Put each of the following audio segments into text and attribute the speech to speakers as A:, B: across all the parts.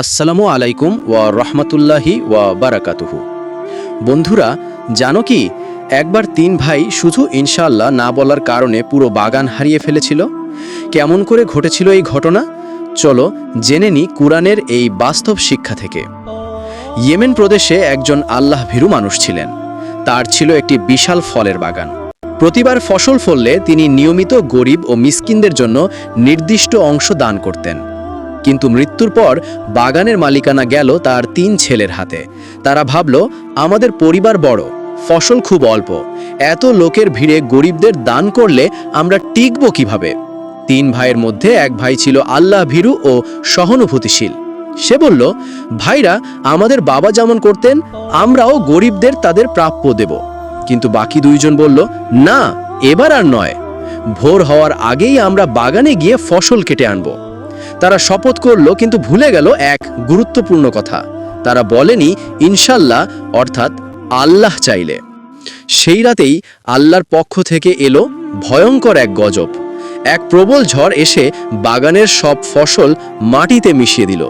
A: আসসালামু আলাইকুম ওয়া রহমতুল্লাহি ওয়া বারাকাতুহু। বন্ধুরা, জানো কি, একবার তিন ভাই শুধু ইনশাল্লাহ না বলার কারণে পুরো বাগান হারিয়ে ফেলেছিল? কেমন করে ঘটেছিল এই ঘটনা? চলো জেনে নি কুরআনের এই বাস্তব শিক্ষা থেকে। ইয়েমেন প্রদেশে একজন আল্লাহ ভীরু মানুষ ছিলেন। তার ছিল একটি বিশাল ফলের বাগান। প্রতিবার ফসল ফললে তিনি নিয়মিত গরিব ও মিসকিনদের জন্য নির্দিষ্ট অংশ দান করতেন। কিন্তু মৃত্যুর পর বাগানের মালিকানা গেল তার তিন ছেলের হাতে। তারা ভাবল, আমাদের পরিবার বড়, ফসল খুব অল্প। এত লোকের ভিড়ে গরিবদের দান করলে আমরা টিকব কীভাবে? তিন ভাইয়ের মধ্যে এক ভাই ছিল আল্লাহ ভীরু ও সহানুভূতিশীল। সে বলল, ভাইরা, আমাদের বাবা যেমন করতেন, আমরাও গরিবদের তাদের প্রাপ্য দেব। কিন্তু বাকি দুইজন বলল, না, এবার আর নয়। ভোর হওয়ার আগেই আমরা বাগানে গিয়ে ফসল কেটে আনব। তারা শপথ করল, কিন্তু ভুলে গেল এক গুরুত্বপূর্ণ কথা। তারা বলেনি, ইনশাল্লাহ, অর্থাৎ আল্লাহ চাইলে। সেই রাতেই আল্লাহর পক্ষ থেকে এলো ভয়ঙ্কর এক গজব। এক প্রবল ঝড় এসে বাগানের সব ফসল মাটিতে মিশিয়ে দিল।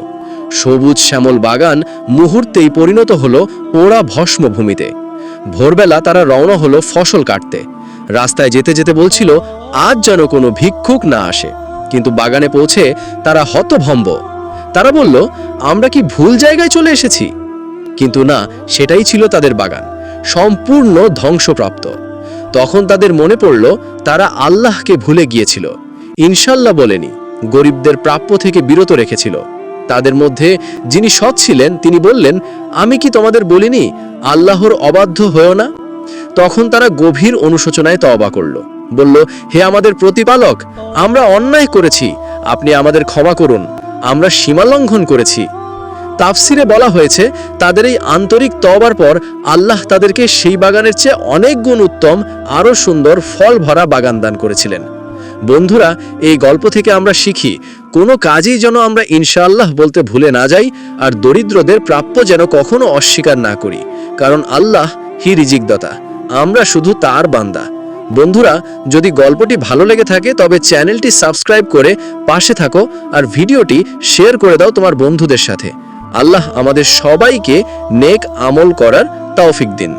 A: সবুজ শ্যামল বাগান মুহূর্তেই পরিণত হলো পোড়া ভস্মভূমিতে। ভোরবেলা তারা রওনা হলো ফসল কাটতে। রাস্তায় যেতে যেতে বলছিল, আজ যেন কোনো ভিক্ষুক না আসে। কিন্তু বাগানে পৌঁছে তারা হতভম্ব। তারা বলল, আমরা কি ভুল জায়গায় চলে এসেছি? কিন্তু না, সেটাই ছিল তাদের বাগান, সম্পূর্ণ ধ্বংসপ্রাপ্ত। তখন তাদের মনে পড়ল, তারা আল্লাহকে ভুলে গিয়েছিল। ইনশাল্লাহ বলেনি, গরিবদের প্রাপ্য থেকে বিরত রেখেছিল। তাদের মধ্যে যিনি সৎ ছিলেন, তিনি বললেন, আমি কি তোমাদের বলিনি, আল্লাহর অবাধ্য হয়েও না? তখন তারা গভীর অনুশোচনায় তওবা করল। বলল, হে আমাদের প্রতিপালক, আমরা অন্যায় করেছি। আপনি আমাদের ক্ষমা করুন। আমরা সীমা লঙ্ঘন করেছি। তাফসিরে বলা হয়েছে, তাদের এই আন্তরিক তবার পর আল্লাহ তাদেরকে সেই বাগানের চেয়ে অনেক গুণ উত্তম, আরও সুন্দর ফল ভরা বাগান দান করেছিলেন। বন্ধুরা, এই গল্প থেকে আমরা শিখি, কোনো কাজই যেন আমরা ইনশাআল্লাহ বলতে ভুলে না যাই আর দরিদ্রদের প্রাপ্য যেন কখনো অস্বীকার না করি, কারণ আল্লাহ হি রিজিকদাতা, আমরা শুধু তার বান্দা। বন্ধুরা, যদি গল্পটি ভালো লেগে থাকে, তবে চ্যানেলটি সাবস্ক্রাইব করে পাশে থাকো আর ভিডিওটি শেয়ার করে দাও তোমার বন্ধুদের সাথে। আল্লাহ আমাদের সবাইকে নেক আমল করার তৌফিক দিন।